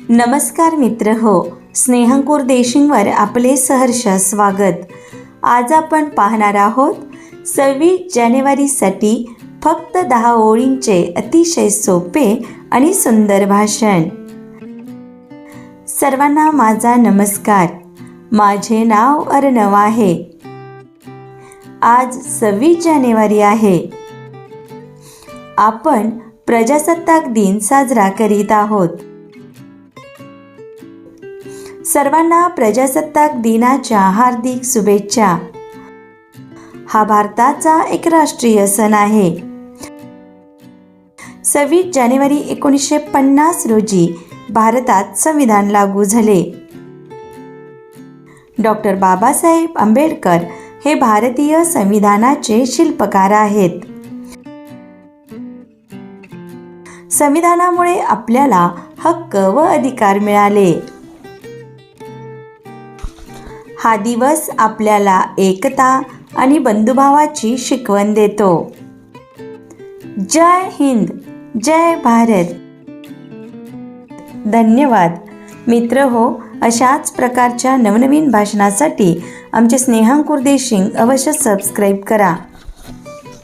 नमस्कार मित्र हो स्नेहंकुर देशिंगवर आपले सहर्ष स्वागत. आज आपण पाहणार आहोत सव्वीस जानेवारीसाठी फक्त दहा ओळींचे अतिशय सोपे आणि सुंदर भाषण. सर्वांना माझा नमस्कार. माझे नाव अर्णव आहे. आज सव्वीस जानेवारी आहे. आपण प्रजासत्ताक दिन साजरा करीत आहोत. सर्वांना प्रजासत्ताक दिनाच्या हार्दिक शुभेच्छा. हा भारताचा एक राष्ट्रीय सण आहे. सव्वीस जानेवारी एकोणीसशे पन्नास रोजी भारतात संविधान लागू झाले. डॉक्टर बाबासाहेब आंबेडकर हे भारतीय संविधानाचे शिल्पकार आहेत. संविधानामुळे आपल्याला हक्क व अधिकार मिळाले. हा दिवस आपल्याला एकता आणि बंधुभावाची शिकवण देतो. जय हिंद जय भारत. धन्यवाद. मित्र हो अशाच प्रकारच्या नवनवीन भाषणासाठी आमचे स्नेहांकुर देशिंग अवश्य सबस्क्राईब करा.